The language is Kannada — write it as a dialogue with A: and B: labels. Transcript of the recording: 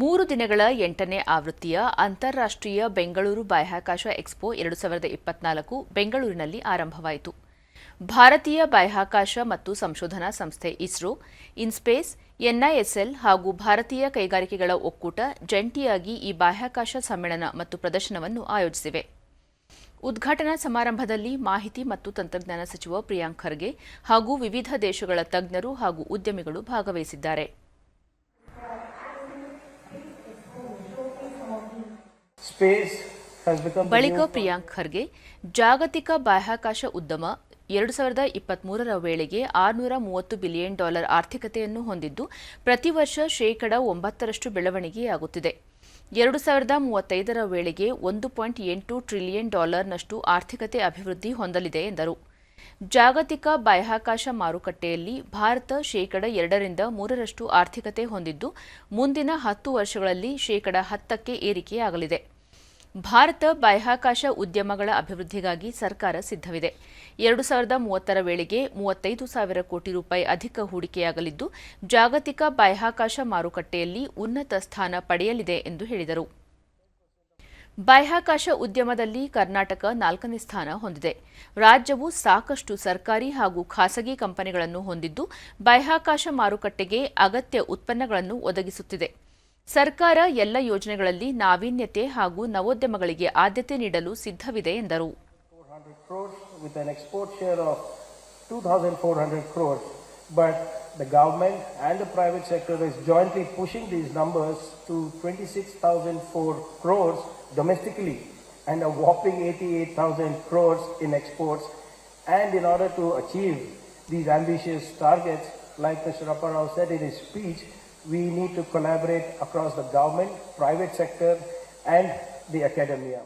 A: ಮೂರು ದಿನಗಳ ಎಂಟನೇ ಆವೃತ್ತಿಯ ಅಂತಾರಾಷ್ಟ್ರೀಯ ಬೆಂಗಳೂರು ಬಾಹ್ಯಾಕಾಶ ಎಕ್ಸ್ಪೋ ಎರಡು ಸಾವಿರದ ಇಪ್ಪತ್ನಾಲ್ಕು ಬೆಂಗಳೂರಿನಲ್ಲಿ ಆರಂಭವಾಯಿತು. ಭಾರತೀಯ ಬಾಹ್ಯಾಕಾಶ ಮತ್ತು ಸಂಶೋಧನಾ ಸಂಸ್ಥೆ ಇಸ್ರೋ, ಇನ್ಸ್ಪೇಸ್, ಎನ್ಐಎಸ್ಎಲ್ ಹಾಗೂ ಭಾರತೀಯ ಕೈಗಾರಿಕೆಗಳ ಒಕ್ಕೂಟ ಜಂಟಿಯಾಗಿ ಈ ಬಾಹ್ಯಾಕಾಶ ಸಮ್ಮೇಳನ ಮತ್ತು ಪ್ರದರ್ಶನವನ್ನು ಆಯೋಜಿಸಿವೆ. ಉದ್ಘಾಟನಾ ಸಮಾರಂಭದಲ್ಲಿ ಮಾಹಿತಿ ಮತ್ತು ತಂತ್ರಜ್ಞಾನ ಸಚಿವ ಪ್ರಿಯಾಂಕ್ ಖರ್ಗೆ ಹಾಗೂ ವಿವಿಧ ದೇಶಗಳ ತಜ್ಞರು ಹಾಗೂ ಉದ್ಯಮಿಗಳು ಭಾಗವಹಿಸಿದ್ದಾರೆ. ಬಳಿಕ ಪ್ರಿಯಾಂಕ್ ಖರ್ಗೆ ಜಾಗತಿಕ ಬಾಹ್ಯಾಕಾಶ ಉದ್ಯಮ ಎರಡು ಸಾವಿರದ ಇಪ್ಪತ್ಮೂರರ ವೇಳೆಗೆ ಆರುನೂರ ಮೂವತ್ತು ಬಿಲಿಯನ್ ಡಾಲರ್ ಆರ್ಥಿಕತೆಯನ್ನು ಹೊಂದಿದ್ದು ಪ್ರತಿ ವರ್ಷ ಶೇಕಡ ಒಂಬತ್ತರಷ್ಟು ಬೆಳವಣಿಗೆಯಾಗುತ್ತಿದೆ. ಎರಡು ಸಾವಿರದ ಮೂವತ್ತೈದರ ವೇಳೆಗೆ ಒಂದು ಪಾಯಿಂಟ್ ಎಂಟು ಟ್ರಿಲಿಯನ್ ಡಾಲರ್ನಷ್ಟು ಆರ್ಥಿಕತೆ ಅಭಿವೃದ್ಧಿ ಹೊಂದಲಿದೆ ಎಂದರು. ಜಾಗತಿಕ ಬಾಹ್ಯಾಕಾಶ ಮಾರುಕಟ್ಟೆಯಲ್ಲಿ ಭಾರತ ಶೇಕಡ ಎರಡರಿಂದ ಮೂರರಷ್ಟು ಆರ್ಥಿಕತೆ ಹೊಂದಿದ್ದು ಮುಂದಿನ ಹತ್ತು ವರ್ಷಗಳಲ್ಲಿ ಶೇಕಡ ಹತ್ತಕ್ಕೆ ಏರಿಕೆಯಾಗಲಿದೆ. ಭಾರತ ಬಾಹ್ಯಾಕಾಶ ಉದ್ಯಮಗಳ ಅಭಿವೃದ್ಧಿಗಾಗಿ ಸರ್ಕಾರ ಸಿದ್ಧವಿದೆ. ಎರಡು ಸಾವಿರದ ಮೂವತ್ತರ ವೇಳೆಗೆ ಮೂವತ್ತೈದು ಸಾವಿರ ಕೋಟಿ ರೂಪಾಯಿ ಅಧಿಕ ಹೂಡಿಕೆಯಾಗಲಿದ್ದು, ಜಾಗತಿಕ ಬಾಹ್ಯಾಕಾಶ ಮಾರುಕಟ್ಟೆಯಲ್ಲಿ ಉನ್ನತ ಸ್ಥಾನ ಪಡೆಯಲಿದೆ ಎಂದು ಹೇಳಿದರು. ಬಾಹ್ಯಾಕಾಶ ಉದ್ಯಮದಲ್ಲಿ ಕರ್ನಾಟಕ ನಾಲ್ಕನೇ ಸ್ಥಾನ ಹೊಂದಿದೆ. ರಾಜ್ಯವು ಸಾಕಷ್ಟು ಸರ್ಕಾರಿ ಹಾಗೂ ಖಾಸಗಿ ಕಂಪನಿಗಳನ್ನು ಹೊಂದಿದ್ದು, ಬಾಹ್ಯಾಕಾಶ ಮಾರುಕಟ್ಟೆಗೆ ಅಗತ್ಯ ಉತ್ಪನ್ನಗಳನ್ನು ಒದಗಿಸುತ್ತಿದೆ. ಸರ್ಕಾರ ಎಲ್ಲ ಯೋಜನೆಗಳಲ್ಲಿ ನಾವೀನ್ಯತೆ ಹಾಗೂ ನವೋದ್ಯಮಗಳಿಗೆ ಆದ್ಯತೆ ನೀಡಲು ಸಿದ್ಧವಿದೆ ಎಂದರು
B: 400 crores with an export share of 2,400 crores. But the government and the private sector is jointly pushing these numbers to 26,004 crores domestically and a whopping 88,000 crores in exports. And in order to achieve these ambitious targets, like Mr. Rapparao said in his speech, we need to collaborate across the government, private sector, and the academia.